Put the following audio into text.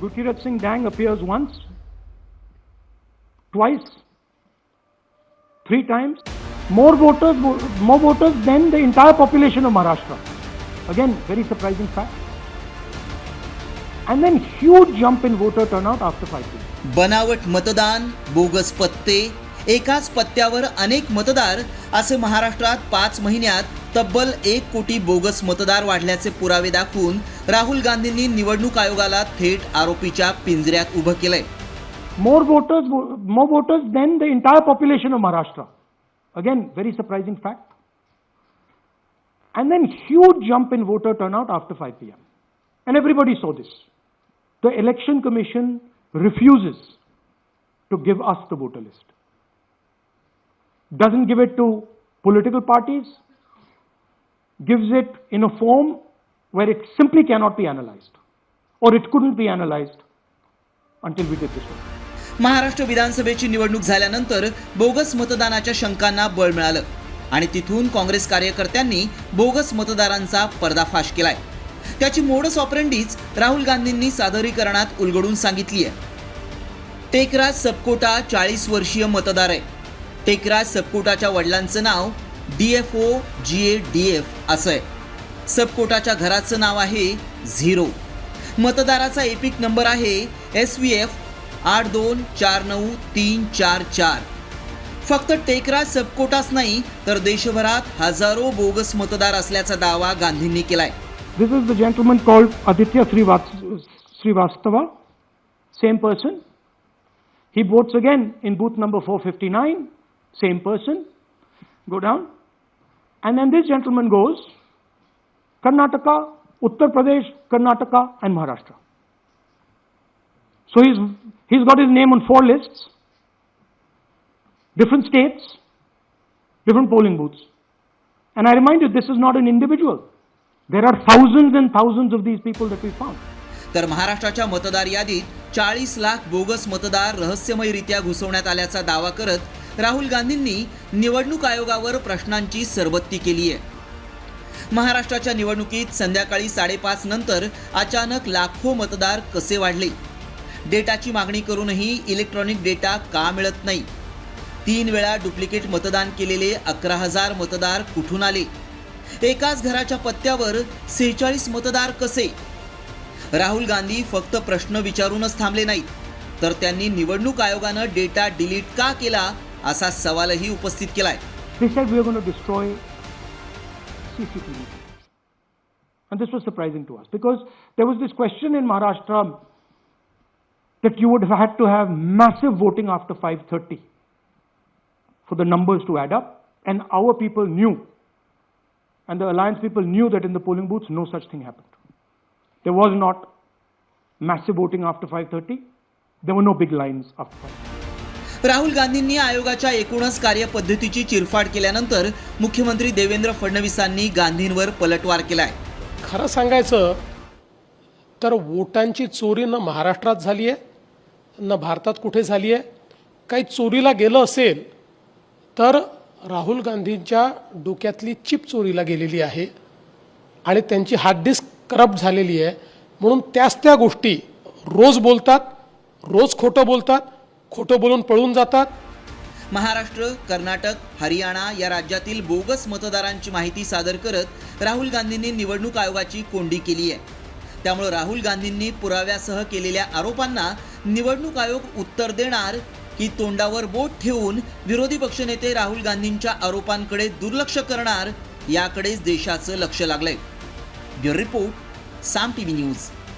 Gurkirat Singh Dang appears once, twice, three times. More voters, more voters than the entire population of Maharashtra. Again, very surprising fact. And then huge jump in voter turnout after five years. बनावट मतदान bogus पत्ते एकाच पत्त्यावर अनेक मतदार असे महाराष्ट्रात पाच महिन्यात तब्बल एक कोटी बोगस मतदार वाढल्याचे पुरावे दाखवून राहुल गांधींनी निवडणूक आयोगाला थेट आरोपीच्या पिंजऱ्यात उभं केलंय. More voters more voters than the entire population of Maharashtra again very surprising fact and then huge jump in voter turn out after five P M and everybody so this the election commission refuses to give us the voter list Doesn't give it to political parties, gives it in a form where it simply cannot be analyzed. Or it couldn't be analyzed until we did this one. Maharashtra विधानसभेची निवडणूक झाल्यानंतर bogus मतदानाच्या शंकांना बळ मिळालं आणि तिथून काँग्रेस कार्यकर्त्यांनी bogus मतदारांचा पर्दाफाश केलाय त्याची मोडस ऑपरेंडीच राहुल गांधींनी सादरीकरणात उलगडून सांगितली आहे टेकराज सपकोटा चाळीस वर्षीय मतदार आहे टेकराज सबकोटाच्या वडिलांचं नाव D F O G A D F असं आहे. सबकोटाच्या घराचं नाव आहे झिरो. मतदाराचा एपिक नंबर आहे एस व्ही एफ आठ दोन चार नऊ तीन चार चार. फक्त टेकराज सबकोटाच नाही तर देशभरात हजारो बोगस मतदार असल्याचा दावा गांधींनी केलाय. This is the gentleman called Aditya same Srivastava, same person. He votes again in booth number 459, same person. Go down. And then this gentleman goes Karnataka, Uttar Pradesh, Karnataka, and Maharashtra. So he's, he's got his name on four lists, different states, different polling booths. And I remind you, this is not an individual. There are thousands and thousands of these people that we found. तर महाराष्ट्राच्या मतदार यादीत चाळीस lakh bogus मतदार रहस्यमयरित्या घुसवण्यात आल्याचा दावा करत राहुल गांधींनी निवडणूक आयोगावर प्रश्नांची सरबत्ती केली आहे. महाराष्ट्राच्या निवडणुकीत संध्याकाळी साडेपाच नंतर अचानक लाखो मतदार कसे वाढले? डेटाची मागणी करूनही इलेक्ट्रॉनिक डेटा का मिळत नाही? तीन वेळा डुप्लिकेट मतदान केलेले अकरा हजार मतदार कुठून आले? एकाच घराच्या पत्त्यावर सेहेचाळीस मतदार कसे? राहुल गांधी फक्त प्रश्न विचारूनच थांबले नाहीत. तर त्यांनी निवडणूक आयोगानं डेटा डिलीट का केला? असा सवालही उपस्थित केलाय They said we are going to destroy CCTV. And this was surprising to us because there was this question in Maharashtra that you would have had to have massive voting after 5:30 for the numbers to add up, and our people knew, and the alliance people knew that in the polling booths no such thing happened. There was not massive voting after 5:30. There were no big lines after 5:30. Rahul गांधींनी आयोगाच्या एकूणच कार्यपद्धतीची चिरफाड केल्यानंतर मुख्यमंत्री देवेंद्र फडणवीसांनी गांधींवर पलटवार केलाय. खरं सांगायचं तर वोटांची चोरी न महाराष्ट्रात झाली आहे न भारतात कुठे झाली आहे काही चोरीला गेलं असेल तर राहुल गांधींच्या डोक्यातली चिप चोरीला गेलेली आहे आणि त्यांची हार्ड डिस्क करप्ट झालेली आहे. म्हणून त्याच त्या गोष्टी रोज बोलतात रोज खोटं बोलतात खोटं बोलून पळून जातात? महाराष्ट्र कर्नाटक हरियाणा या राज्यातील बोगस मतदारांची माहिती सादर करत राहुल गांधींनी निवडणूक आयोगाची कोंडी केली आहे. त्यामुळे राहुल गांधींनी पुराव्यासह केलेल्या आरोपांना निवडणूक आयोग उत्तर देणार की तोंडावर बोट ठेवून विरोधी पक्षनेते राहुल गांधींच्या आरोपांकडे दुर्लक्ष करणार याकडेच देशाचं लक्ष लागलंय. Bureau report Saam TV news.